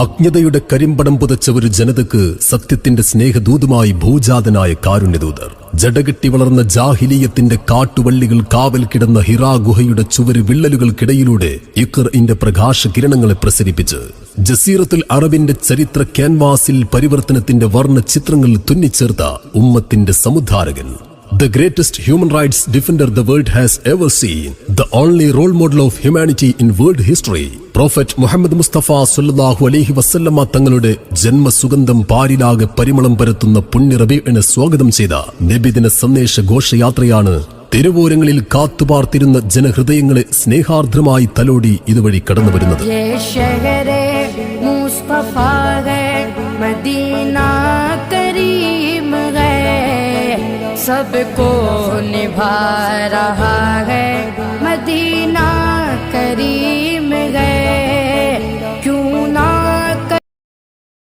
അജ്ഞതയുടെ കരിമ്പടം പുതച്ച ഒരു ജനതക്ക് സത്യത്തിന്റെ സ്നേഹദൂതുമായി ഭൂജാതനായ കാരുണ്യദൂതർ. ജടകെട്ടി വളർന്ന ജാഹിലീയത്തിന്റെ കാട്ടുവള്ളികൾ കാവൽ കിടന്ന ഹിറാ ഗുഹയുടെ ചുവര് വിള്ളലുകൾക്കിടയിലൂടെ ഇഖറിന്റെ പ്രകാശ കിരണങ്ങളെ പ്രസരിപ്പിച്ച് ജസീറത്തുൽ അറബിന്റെ ചരിത്ര ക്യാൻവാസിൽ പരിവർത്തനത്തിന്റെ വർണ ചിത്രങ്ങൾ തുന്നിച്ചേർത്ത ഉമ്മത്തിന്റെ സമുദ്ധാരകൻ. The greatest human rights defender the world has ever seen, the only role model of humanity in world history, Prophet Muhammad Mustafa സല്ലല്ലാഹു അലൈഹി വസല്ലമ തങ്ങളുടെ ജന്മസുഗന്ധം പാരിലാകെ പരിമളം പരത്തുന്ന പുണ്യ റബീഇനെ സ്വാഗതം ചെയ്ത നബിദിന സന്ദേശ ഘോഷയാത്രയാണ് തെരുവോരങ്ങളിൽ കാത്തുപാർത്തിരുന്ന ജനഹൃദയങ്ങളെ സ്നേഹാർദ്രമായി തലോടി ഇതുവഴി കടന്നു വരുന്നത് ये शहर मुस्तफा है मदीना करीम है सबको निभा रहा